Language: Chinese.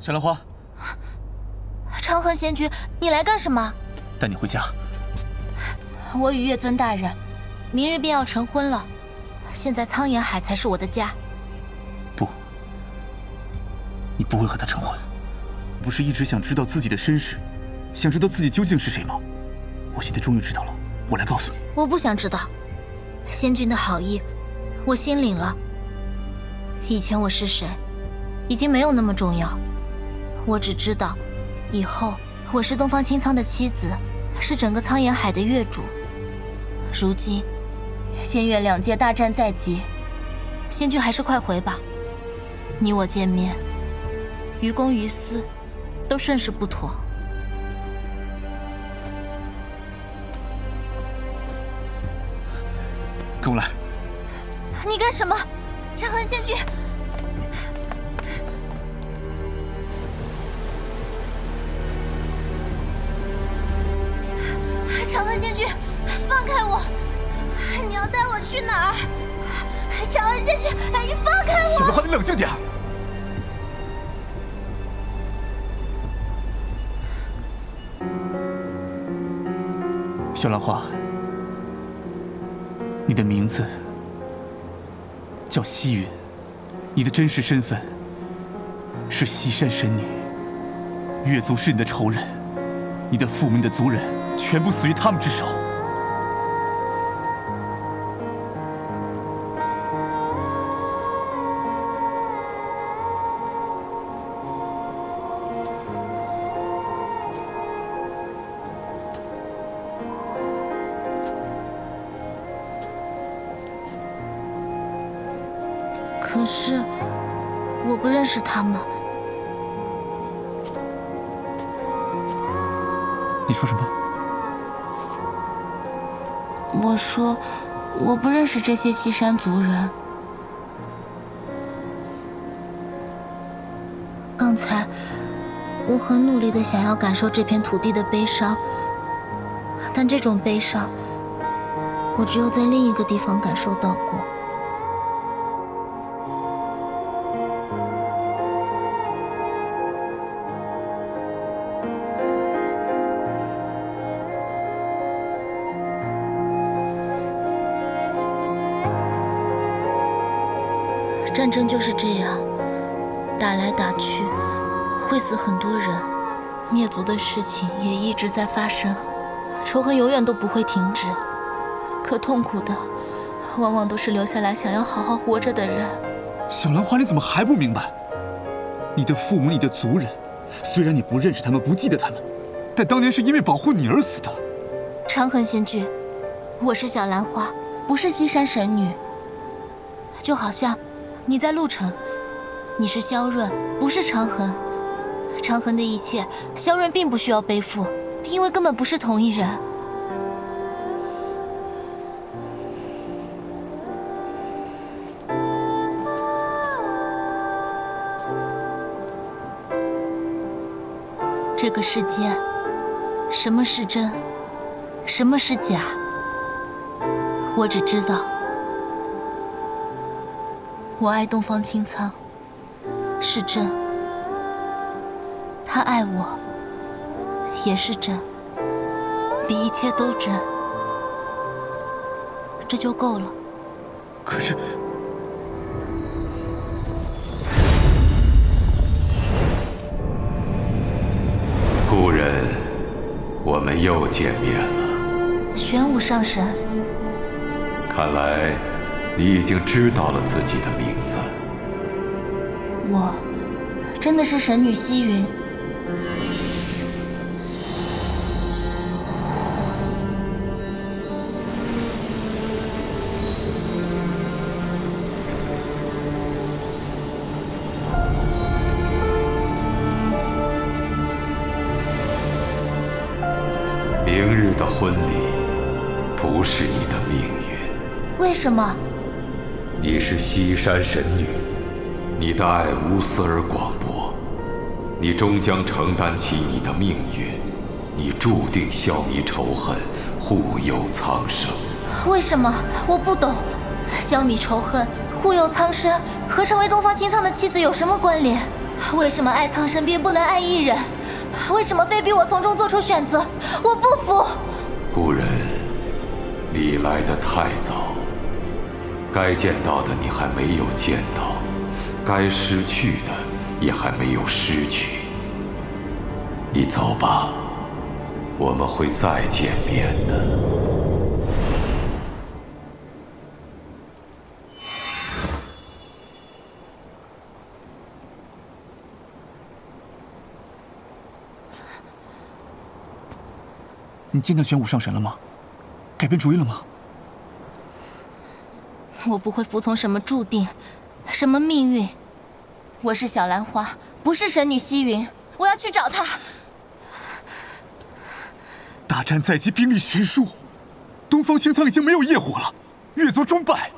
小兰花，长恒仙君，你来干什么？带你回家。我与月尊大人，明日便要成婚了。现在苍岩海才是我的家。不，你不会和他成婚。不是一直想知道自己的身世，想知道自己究竟是谁吗？我现在终于知道了，我来告诉你。我不想知道。仙君的好意，我心领了。以前我是谁，已经没有那么重要。我只知道，以后我是东方青苍的妻子，是整个苍岩海的月主。如今，仙月两界大战在即，仙君还是快回吧。你我见面，于公于私，都甚是不妥。跟我来。你干什么，长恒仙君？长恒仙君，放开我！你要带我去哪儿？长恒仙君，你放开我！小兰花，你冷静点。小兰花，你的名字叫西云，你的真实身份是西山神女。月族是你的仇人，你的父母、的族人全部死于他们之手。可是我不认识他们。你说什么？我说我不认识这些西山族人。刚才我很努力的想要感受这片土地的悲伤，但这种悲伤，我只有在另一个地方感受到过。战争就是这样，打来打去，会死很多人，灭族的事情也一直在发生，仇恨永远都不会停止。可痛苦的，往往都是留下来想要好好活着的人。小兰花，你怎么还不明白？你的父母，你的族人，虽然你不认识他们，不记得他们，但当年是因为保护你而死的。长恒仙君，我是小兰花，不是西山神女。就好像。你在陆城，你是萧润，不是长恒。长恒的一切，萧润并不需要背负，因为根本不是同一人。这个世间，什么是真，什么是假，我只知道。我爱东方青苍，是真；他爱我，也是真，比一切都真。这就够了。可是，故人，我们又见面了。玄武上神，看来。你已经知道了自己的名字。我真的是神女西云。明日的婚礼不是你的命运。为什么？你是西山神女，你的爱无私而广博，你终将承担起你的命运，你注定消弭仇恨，护佑苍生。为什么？我不懂，消弭仇恨，护佑苍生，和成为东方青苍的妻子有什么关联？为什么爱苍生便不能爱一人？为什么非逼我从中做出选择？我不服！故人，你来的太早，该见到的你还没有见到，该失去的也还没有失去。你走吧，我们会再见面的。你见到玄武上神了吗？改变主意了吗？我不会服从什么注定，什么命运。我是小兰花，不是神女西云。我要去找她。大战在即，兵力悬殊，东方青苍已经没有业火了，月族终败。